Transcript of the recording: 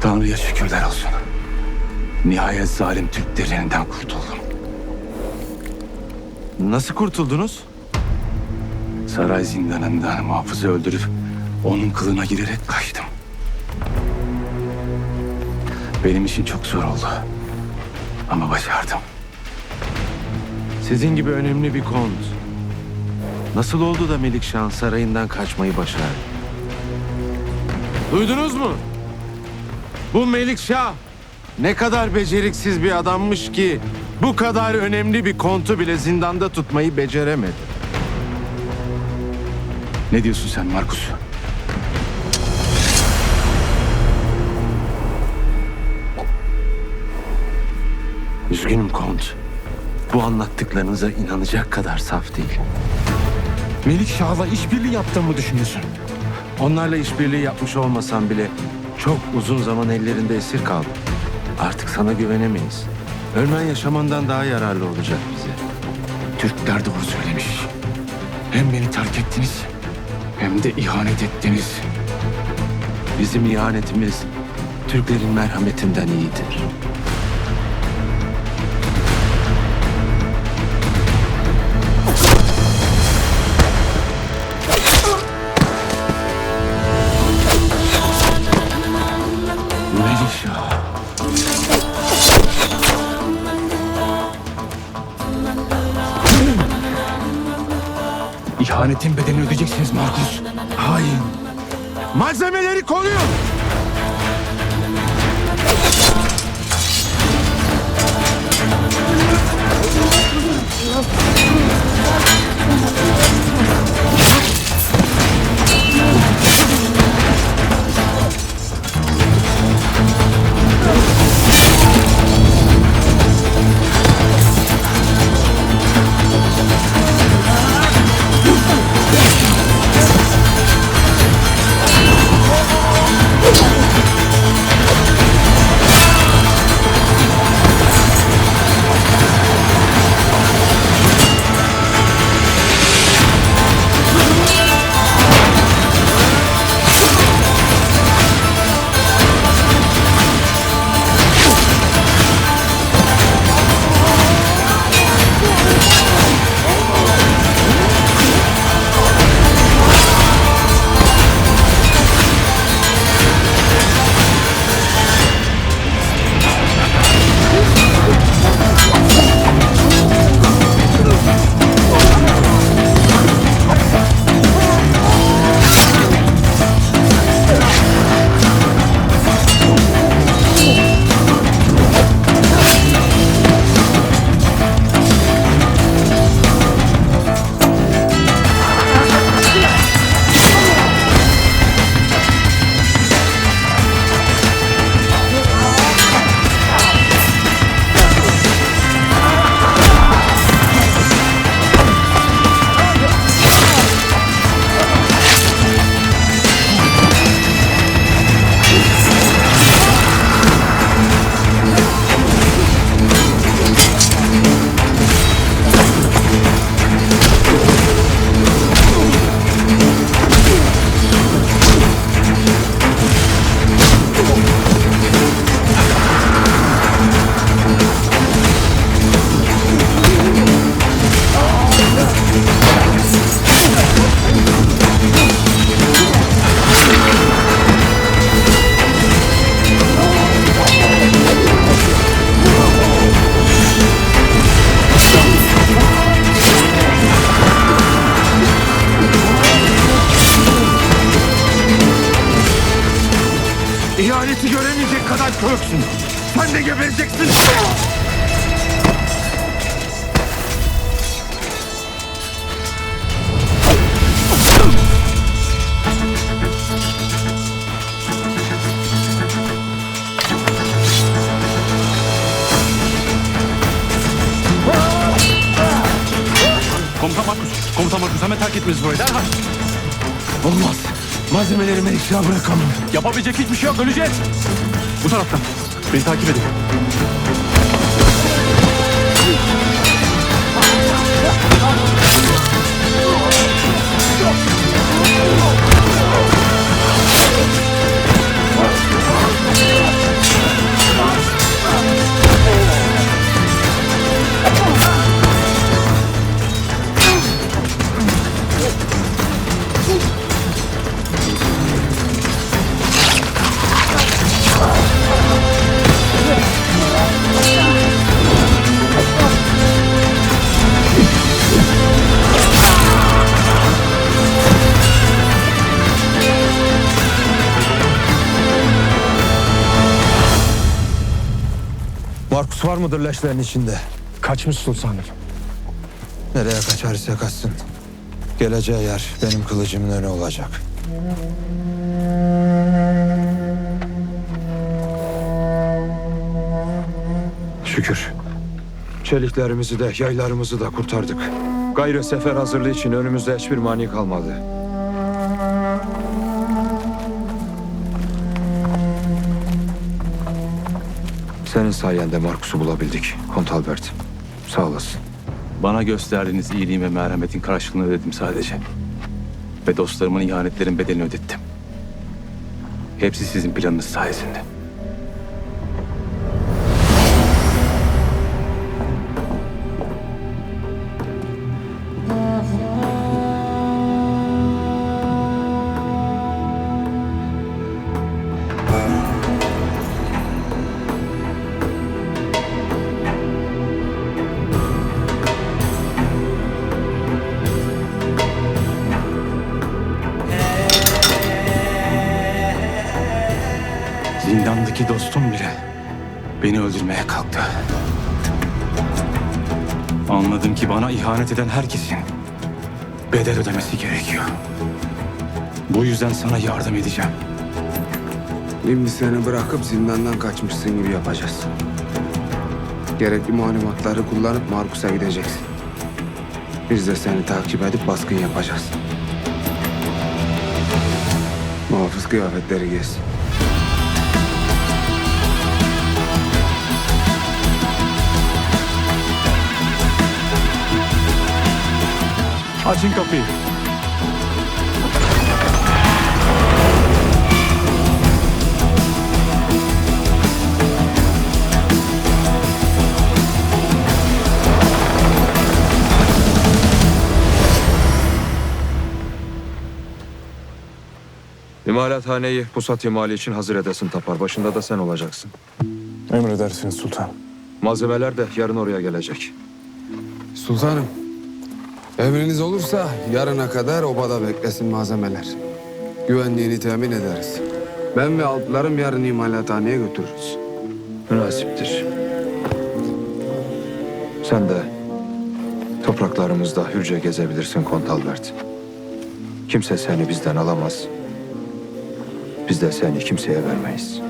Tanrı'ya şükürler olsun. Nihayet zalim Türklerin elinden kurtuldum. Nasıl kurtuldunuz? Saray zindanından muhafızı öldürüp onun kılına girerek kaçtım. Benim için çok zor oldu. Ama başardım. Sizin gibi önemli bir kont. Nasıl oldu da Melikşah'ın sarayından kaçmayı başardı? Duydunuz mu? Bu Melikşah ne kadar beceriksiz bir adammış ki bu kadar önemli bir kontu bile zindanda tutmayı beceremedi. Ne diyorsun sen Markus? Üzgünüm kont. Bu anlattıklarınıza inanacak kadar saf değil. Melikşah'la işbirliği yaptığımı düşünüyorsun? Onlarla işbirliği yapmış olmasam bile çok uzun zaman ellerinde esir kaldım. Artık sana güvenemeyiz. Ölmen yaşamandan daha yararlı olacak bize. Türkler doğru söylemiş. Hem beni terk ettiniz hem de ihanet ettiniz. Bizim ihanetimiz Türklerin merhametinden iyidir. İhanetin bedelini ödeyeceksiniz Markus. Hain! Malzemeleri koruyor! İhaneti göremeyecek kadar köksün. Sen de gebereceksin. Komutan Markus, Komutan Markus hemen terk etmeniz burayı derhal. Olmaz. Malzemeleri Melikşah'a bırakamam. Yapabilecek hiçbir şey yok, öleceğiz. Bu taraftan. Beni takip edin. Mıdır leşlerin içinde? Kaçmış sultanım. Nereye kaçarsa kaçsın. Geleceği yer benim kılıcımın önü olacak. Şükür. Çeliklerimizi de yaylarımızı da kurtardık. Gayrı sefer hazırlığı için önümüzde hiçbir mani kalmadı. Senin sayende Markus'u bulabildik, Kont Albert. Sağ olasın. Bana gösterdiğiniz iyiliğin ve merhametin karşılığını ödedim sadece. Ve dostlarımın ihanetlerin bedelini ödettim. Hepsi sizin planınız sayesinde. Zindandaki dostum bile beni öldürmeye kalktı. Anladım ki bana ihanet eden herkesin bedel ödemesi gerekiyor. Bu yüzden sana yardım edeceğim. Şimdi seni bırakıp zindandan kaçmışsın gibi yapacağız. Gerekli malumatları kullanıp Markus'a gideceksin. Biz de seni takip edip baskın yapacağız. Muhafız kıyafetleri giysin. Açın kapıyı. İmalathaneyi pusat imali için hazır edesin Tapar. Başında da sen olacaksın. Emredersiniz sultanım. Malzemeler de yarın oraya gelecek. Sultanım, emriniz olursa yarına kadar obada beklesin malzemeler. Güvenliğini temin ederiz. Ben ve alplarım yarın imalathaneye götürürüz. Münasiptir. Sen de topraklarımızda hürce gezebilirsin Kont Albert. Kimse seni bizden alamaz. Biz de seni kimseye vermeyiz.